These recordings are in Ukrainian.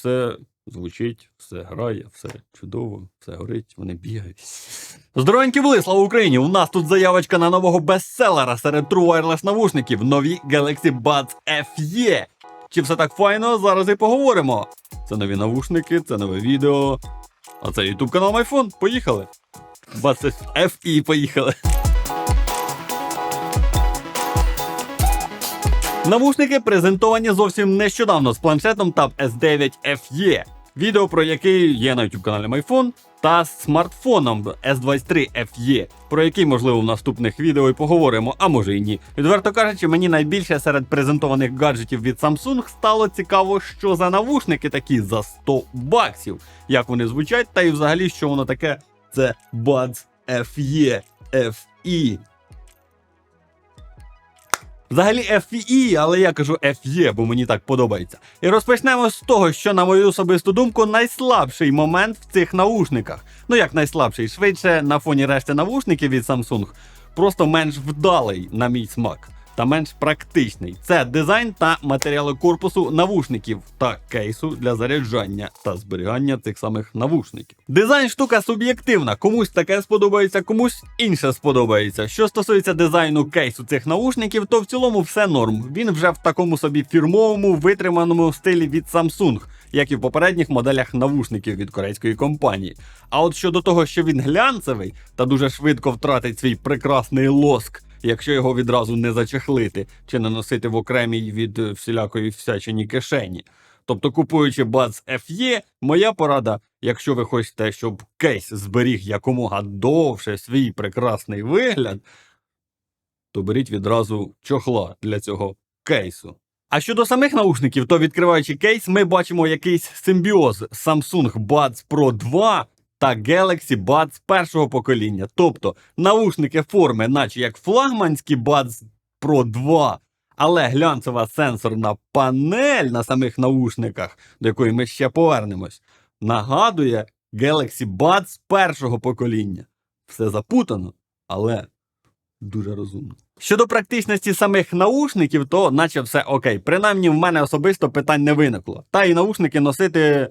все звучить, все грає, все чудово, все горить, вони бігають. Здоровенькі були, слава Україні! У нас тут заявочка на нового бестселера серед True Wireless навушників нові Galaxy Buds FE. Чи все так файно? Зараз і поговоримо. Це нові навушники, це нове відео. А це YouTube канал MyPhone. Поїхали. Buds FE, поїхали. Навушники презентовані зовсім нещодавно з планшетом Tab S9 FE, відео про який є на YouTube каналі MyPhone, та з смартфоном S23 FE, про який, можливо, в наступних відео і поговоримо, а може і ні. Відверто кажучи, мені найбільше серед презентованих гаджетів від Samsung стало цікаво, що за навушники такі за 100 баксів, як вони звучать, та і взагалі, що воно таке, це Buds FE. FE. Взагалі FE, але я кажу FE, бо мені так подобається. І розпочнемо з того, що, на мою особисту думку, найслабший момент в цих наушниках. Ну як найслабший, швидше на фоні решти навушників від Samsung, просто менш вдалий, на мій смак. Та менш практичний це дизайн та матеріали корпусу навушників та кейсу для заряджання та зберігання цих самих навушників. Дизайн штука суб'єктивна. Комусь таке сподобається, комусь інше сподобається. Що стосується дизайну кейсу цих навушників, то в цілому все норм. Він вже в такому собі фірмовому витриманому стилі від Samsung, як і в попередніх моделях навушників від корейської компанії. А от щодо того, що він глянцевий та дуже швидко втратить свій прекрасний лоск якщо його відразу не зачехлити чи не носити в окремій від е, всілякої всячині кишені. Тобто, купуючи Buds FE, моя порада, якщо ви хочете, щоб кейс зберіг якомога довше свій прекрасний вигляд, то беріть відразу чохла для цього кейсу. А щодо самих наушників, то відкриваючи кейс, ми бачимо якийсь симбіоз Samsung Buds Pro 2 та Galaxy Buds першого покоління. Тобто навушники форми, наче як флагманські Buds Pro 2, але глянцева сенсорна панель на самих наушниках, до якої ми ще повернемось, нагадує Galaxy Buds першого покоління. Все запутано, але дуже розумно. Щодо практичності самих наушників, то наче все окей. Принаймні, в мене особисто питань не виникло. Та і наушники носити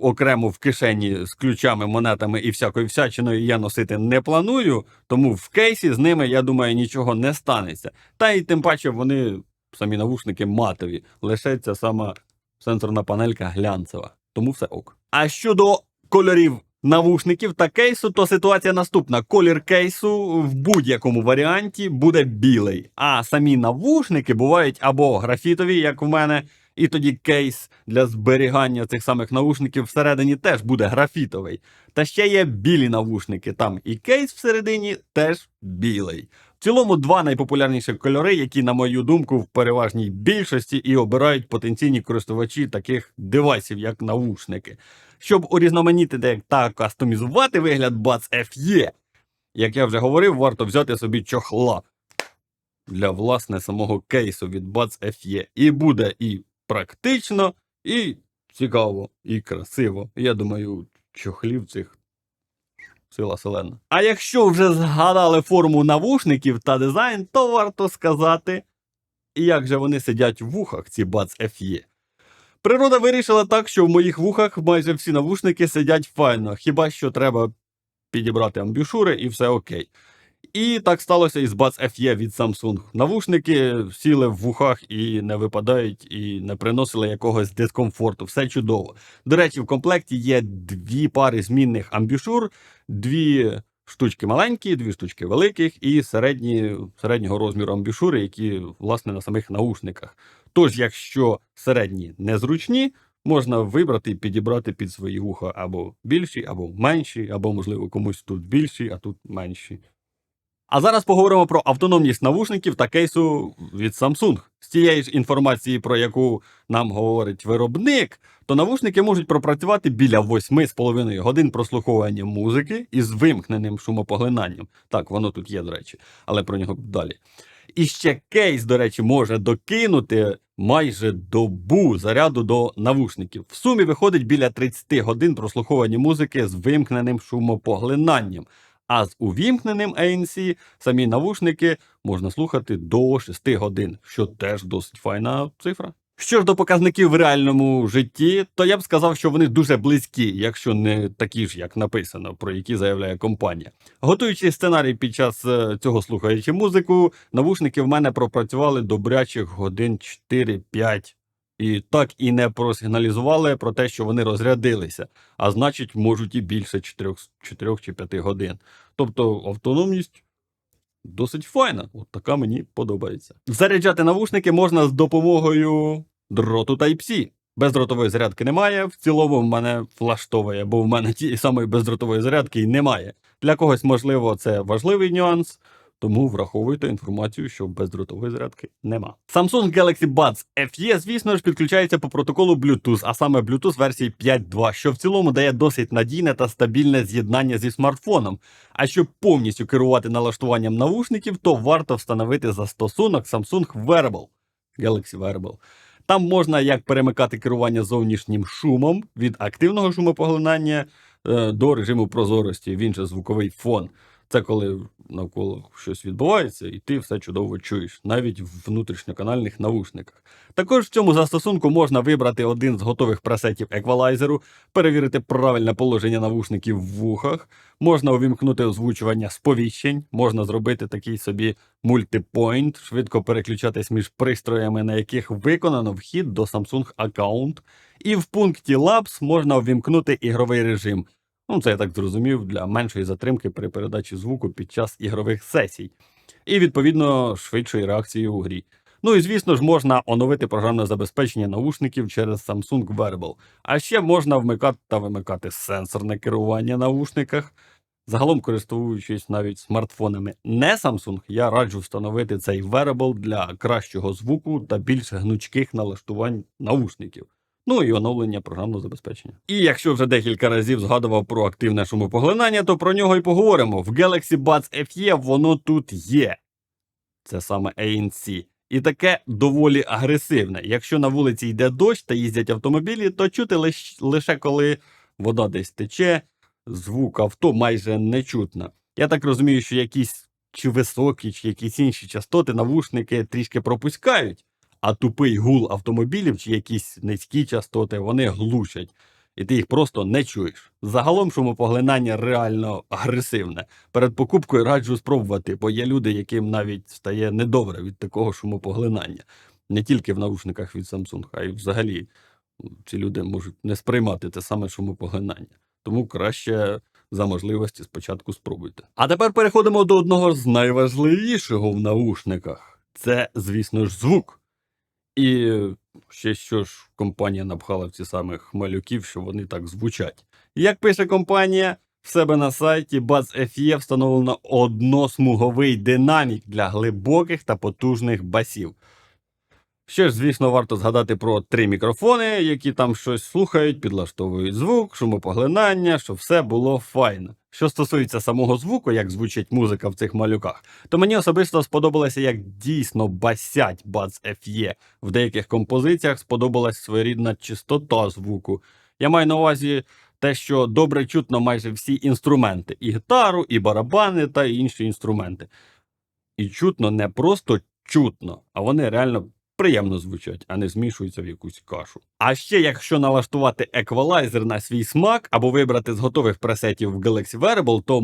окремо в кишені з ключами, монетами і всякою всячиною я носити не планую, тому в кейсі з ними, я думаю, нічого не станеться. Та й тим паче вони самі навушники матові, лишиться сама сенсорна панелька глянцева. Тому все ок. А щодо кольорів навушників та кейсу, то ситуація наступна: колір кейсу в будь-якому варіанті буде білий, а самі навушники бувають або графітові, як в мене, і тоді кейс для зберігання цих самих навушників всередині теж буде графітовий. Та ще є білі навушники. Там і кейс всередині теж білий. В цілому два найпопулярніші кольори, які, на мою думку, в переважній більшості і обирають потенційні користувачі таких девайсів, як навушники. Щоб урізноманітити та кастомізувати вигляд Buds FE, як я вже говорив, варто взяти собі чохла для власне самого кейсу від Buds FE. І буде і практично, і цікаво, і красиво. Я думаю, чохлів цих сила селена. А якщо вже згадали форму навушників та дизайн, то варто сказати, як же вони сидять в вухах, ці Buds FE. Природа вирішила так, що в моїх вухах майже всі навушники сидять файно, хіба що треба підібрати амбушури і все окей. І так сталося і з Buds FE від Samsung. Навушники сіли в вухах і не випадають, і не приносили якогось дискомфорту. Все чудово. До речі, в комплекті є дві пари змінних амбушур, дві штучки маленькі, дві штучки великих і середні, середнього розміру амбушури, які власне на самих наушниках. Тож, якщо середні незручні, можна вибрати і підібрати під свої вуха або більші, або менші, або, можливо, комусь тут більші, а тут менші. А зараз поговоримо про автономність навушників та кейсу від Samsung. З тієї ж інформації, про яку нам говорить виробник, то навушники можуть пропрацювати біля 8,5 годин прослуховування музики із вимкненим шумопоглинанням. Так, воно тут є, до речі, але про нього далі. І ще кейс, до речі, може докинути майже добу заряду до навушників. В сумі виходить біля 30 годин прослуховування музики з вимкненим шумопоглинанням. А з увімкненим ANC самі навушники можна слухати до 6 годин, що теж досить файна цифра. Що ж до показників в реальному житті, то я б сказав, що вони дуже близькі, якщо не такі ж, як написано, про які заявляє компанія. Готуючи сценарій під час е, цього слухаючи музику, навушники в мене пропрацювали добрячих годин 4-5. І так і не просигналізували про те, що вони розрядилися, а значить, можуть і більше 4, 4 чи 5 годин. Тобто автономність досить файна. От така мені подобається. Заряджати навушники можна з допомогою дроту Type-C. Бездротової зарядки немає. В цілому в мене влаштовує, бо в мене тієї самої бездротової зарядки і немає. Для когось, можливо, це важливий нюанс. Тому враховуйте інформацію, що бездротової зарядки нема. Samsung Galaxy Buds FE, звісно ж, підключається по протоколу Bluetooth, а саме Bluetooth версії 5.2, що в цілому дає досить надійне та стабільне з'єднання зі смартфоном. А щоб повністю керувати налаштуванням навушників, то варто встановити застосунок Samsung Wearable. Galaxy Wearable. Там можна як перемикати керування зовнішнім шумом від активного шумопоглинання е, до режиму прозорості, він же звуковий фон. Це коли навколо щось відбувається, і ти все чудово чуєш, навіть в внутрішньоканальних навушниках. Також в цьому застосунку можна вибрати один з готових пресетів еквалайзеру, перевірити правильне положення навушників в вухах, можна увімкнути озвучування сповіщень, можна зробити такий собі мультипойнт, швидко переключатись між пристроями, на яких виконано вхід до Samsung аккаунт. І в пункті Labs можна увімкнути ігровий режим. Ну, це я так зрозумів для меншої затримки при передачі звуку під час ігрових сесій, і відповідно швидшої реакції у грі. Ну і звісно ж, можна оновити програмне забезпечення наушників через Samsung Wearable. А ще можна вмикати та вимикати сенсорне керування на наушниках. Загалом, користуючись навіть смартфонами не Samsung, я раджу встановити цей wearable для кращого звуку та більш гнучких налаштувань наушників. Ну і оновлення програмного забезпечення. І якщо вже декілька разів згадував про активне шумопоглинання, то про нього і поговоримо. В Galaxy Buds FE воно тут є. Це саме ANC. І таке доволі агресивне. Якщо на вулиці йде дощ та їздять автомобілі, то чути лиш, лише коли вода десь тече, звук авто майже не чутно. Я так розумію, що якісь чи високі, чи якісь інші частоти навушники трішки пропускають, а тупий гул автомобілів чи якісь низькі частоти вони глушать. І ти їх просто не чуєш. Загалом шумопоглинання реально агресивне. Перед покупкою раджу спробувати, бо є люди, яким навіть стає недобре від такого шумопоглинання. Не тільки в наушниках від Samsung, а й взагалі ці люди можуть не сприймати те саме шумопоглинання. Тому краще за можливості спочатку спробуйте. А тепер переходимо до одного з найважливішого в наушниках. Це, звісно ж, звук. І ще що ж компанія напхала в ці самих малюків, що вони так звучать. Як пише компанія, в себе на сайті Buds FE встановлено односмуговий динамік для глибоких та потужних басів. Ще ж, звісно, варто згадати про три мікрофони, які там щось слухають, підлаштовують звук, шумопоглинання, щоб все було файно. Що стосується самого звуку, як звучить музика в цих малюках, то мені особисто сподобалося, як дійсно басять Buds FE. В деяких композиціях сподобалась своєрідна чистота звуку. Я маю на увазі те, що добре чутно майже всі інструменти: і гітару, і барабани та інші інструменти. І чутно не просто чутно, а вони реально приємно звучать, а не змішуються в якусь кашу. А ще, якщо налаштувати еквалайзер на свій смак або вибрати з готових пресетів в Galaxy Wearable, то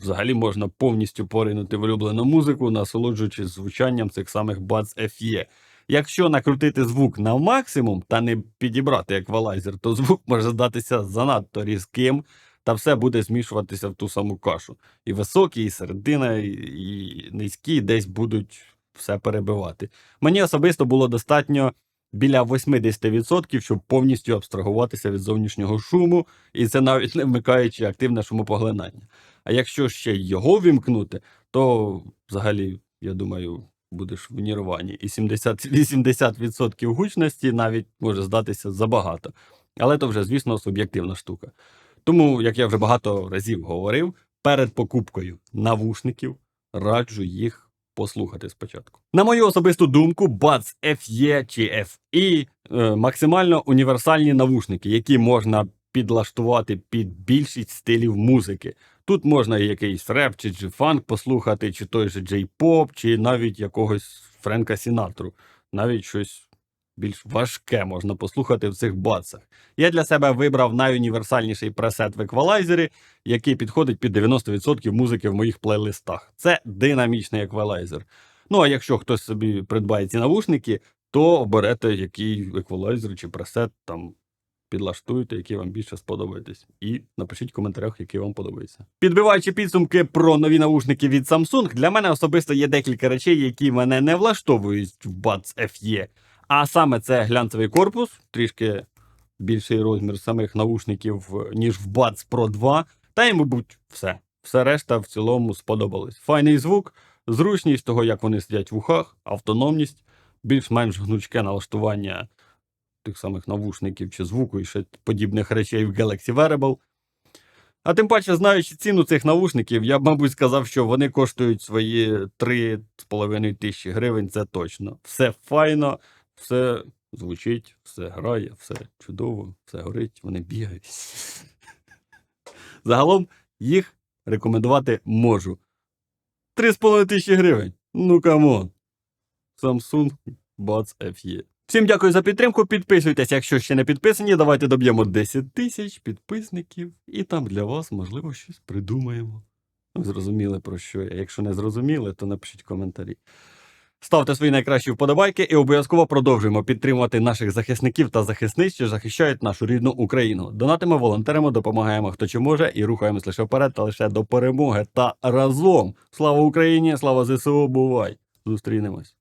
взагалі можна повністю поринути в улюблену музику, насолоджуючись звучанням цих самих Buds FE. Якщо накрутити звук на максимум та не підібрати еквалайзер, то звук може здатися занадто різким, та все буде змішуватися в ту саму кашу. І високі, і середина, і, низькі десь будуть все перебивати. Мені особисто було достатньо біля 80%, щоб повністю абстрагуватися від зовнішнього шуму, і це навіть не вмикаючи активне шумопоглинання. А якщо ще його вімкнути, то взагалі, я думаю, будеш в нірвані. І 70, 80% гучності навіть може здатися забагато. Але то вже, звісно, суб'єктивна штука. Тому, як я вже багато разів говорив, перед покупкою навушників раджу їх послухати спочатку. На мою особисту думку, Buds FE чи FE е, максимально універсальні навушники, які можна підлаштувати під більшість стилів музики. Тут можна якийсь реп чи джифанк послухати, чи той же джей-поп, чи навіть якогось Френка Сінатру, навіть щось більш важке можна послухати в цих бацах. Я для себе вибрав найуніверсальніший пресет в еквалайзері, який підходить під 90% музики в моїх плейлистах. Це динамічний еквалайзер. Ну а якщо хтось собі придбає ці навушники, то оберете який еквалайзер чи пресет там підлаштуйте, який вам більше сподобається. І напишіть в коментарях, який вам подобається. Підбиваючи підсумки про нові наушники від Samsung, для мене особисто є декілька речей, які мене не влаштовують в Buds FE. А саме це глянцевий корпус, трішки більший розмір самих наушників, ніж в Buds Pro 2. Та й, мабуть, все. Все решта в цілому сподобалось. Файний звук, зручність того, як вони сидять в ухах, автономність, більш-менш гнучке налаштування тих самих навушників чи звуку і ще подібних речей в Galaxy Wearable. А тим паче, знаючи ціну цих навушників, я б, мабуть, сказав, що вони коштують свої 3,5 тисячі гривень, це точно. Все файно, все звучить, все грає, все чудово, все горить, вони бігають. Загалом їх рекомендувати можу. 3,5 тисячі гривень. Ну камон. Samsung Buds FE. Всім дякую за підтримку. Підписуйтесь, якщо ще не підписані. Давайте доб'ємо 10 тисяч підписників, і там для вас, можливо, щось придумаємо. Ну, зрозуміли про що я. Якщо не зрозуміли, то напишіть коментарі. Ставте свої найкращі вподобайки і обов'язково продовжуємо підтримувати наших захисників та захисниць, що захищають нашу рідну Україну. Донатимо, волонтеримо, допомагаємо хто чи може, і рухаємось лише вперед та лише до перемоги. Та разом. Слава Україні! Слава ЗСУ! Бувай! Зустрінемось!